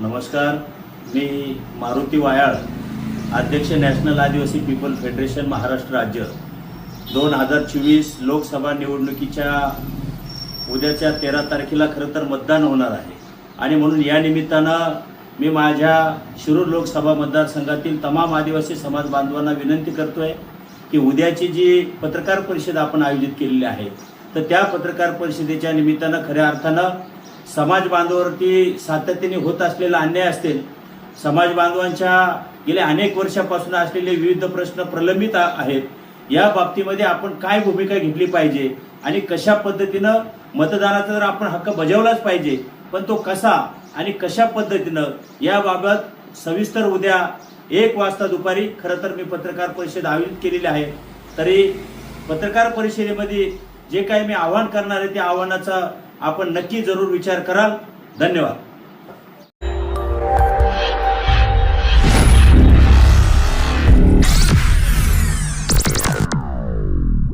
नमस्कार. मी मारुती वायाळ अध्यक्ष नॅशनल आदिवासी पीपल फेडरेशन महाराष्ट्र राज्य. दोन हजार चोवीस लोकसभा निवडणुकीच्या उद्याच्या तेरा तारखेला खरं तर मतदान होणार आहे. आणि म्हणून या निमित्तानं मी माझ्या शिरूर लोकसभा मतदारसंघातील तमाम आदिवासी समाज बांधवांना विनंती करतो आहे की उद्याची जी पत्रकार परिषद आपण आयोजित केलेली आहे तर त्या पत्रकार परिषदेच्या निमित्तानं खऱ्या अर्थानं समाज बांधवावरती सातत्याने होत असलेला अन्याय असतील समाज बांधवांच्या गेल्या अनेक वर्षापासून असलेले विविध प्रश्न प्रलंबित आहेत. या बाबतीमध्ये आपण काय भूमिका घेतली पाहिजे आणि कशा पद्धतीनं मतदानाचा तर आपण हक्क बजावलाच पाहिजे पण तो कसा आणि कशा पद्धतीनं याबाबत सविस्तर उद्या एक वाजता दुपारी खरं तर मी पत्रकार परिषद आयोजित केलेली आहे. तरी पत्रकार परिषदेमध्ये जे काही मी आव्हान करणार आहे त्या आव्हानाचा आपण नक्की जरूर विचार कराल. धन्यवाद.